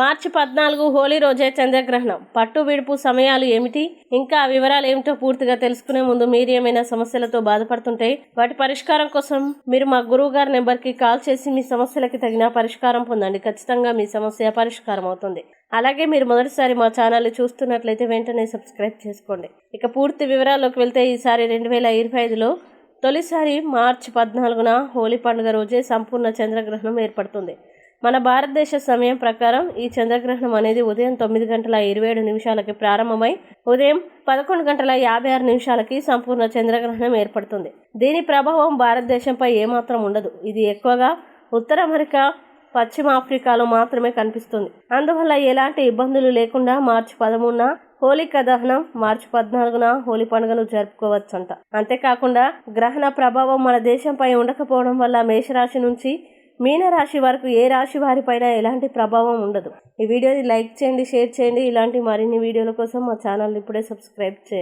మార్చి పద్నాలుగు హోలీ రోజే చంద్రగ్రహణం. పట్టు విడుపు సమయాలు ఏమిటి? ఇంకా ఆ వివరాలు ఏమిటో పూర్తిగా తెలుసుకునే ముందు మీరు ఏమైనా సమస్యలతో బాధపడుతుంటే వాటి పరిష్కారం కోసం మీరు మా గురువు గారి నెంబర్కి కాల్ చేసి మీ సమస్యలకి తగిన పరిష్కారం పొందండి. ఖచ్చితంగా మీ సమస్య పరిష్కారం అవుతుంది. అలాగే మీరు మొదటిసారి మా ఛానల్ చూస్తున్నట్లయితే వెంటనే సబ్స్క్రైబ్ చేసుకోండి. ఇక పూర్తి వివరాల్లోకి వెళ్తే ఈసారి రెండు వేల ఇరవై ఐదులో తొలిసారి మార్చి పద్నాలుగున హోలీ పండుగ రోజే సంపూర్ణ చంద్రగ్రహణం ఏర్పడుతుంది. మన భారతదేశ సమయం ప్రకారం ఈ చంద్రగ్రహణం అనేది ఉదయం తొమ్మిది గంటల ఇరవై ఏడు నిమిషాలకి ప్రారంభమై ఉదయం పదకొండు గంటల యాభై ఆరు నిమిషాలకి సంపూర్ణ చంద్రగ్రహణం ఏర్పడుతుంది. దీని ప్రభావం భారతదేశంపై ఏమాత్రం ఉండదు. ఇది ఎక్కువగా ఉత్తర అమెరికా పశ్చిమ ఆఫ్రికాలో మాత్రమే కనిపిస్తుంది. అందువల్ల ఎలాంటి ఇబ్బందులు లేకుండా మార్చి పదమూడున హోలీ దహనం మార్చి పద్నాలుగున హోలీ పండుగను జరుపుకోవచ్చంట. అంతేకాకుండా గ్రహణ ప్రభావం మన దేశంపై ఉండకపోవడం వల్ల మేషరాశి నుంచి మీనరాశి వరకు ఏ రాశి వారిపైన ఎలాంటి ప్రభావం ఉండదు. ఈ వీడియోని లైక్ చేయండి షేర్ చేయండి. ఇలాంటి మరిన్ని వీడియోల కోసం మా ఛానల్ ఇప్పుడే సబ్స్క్రైబ్ చేయండి.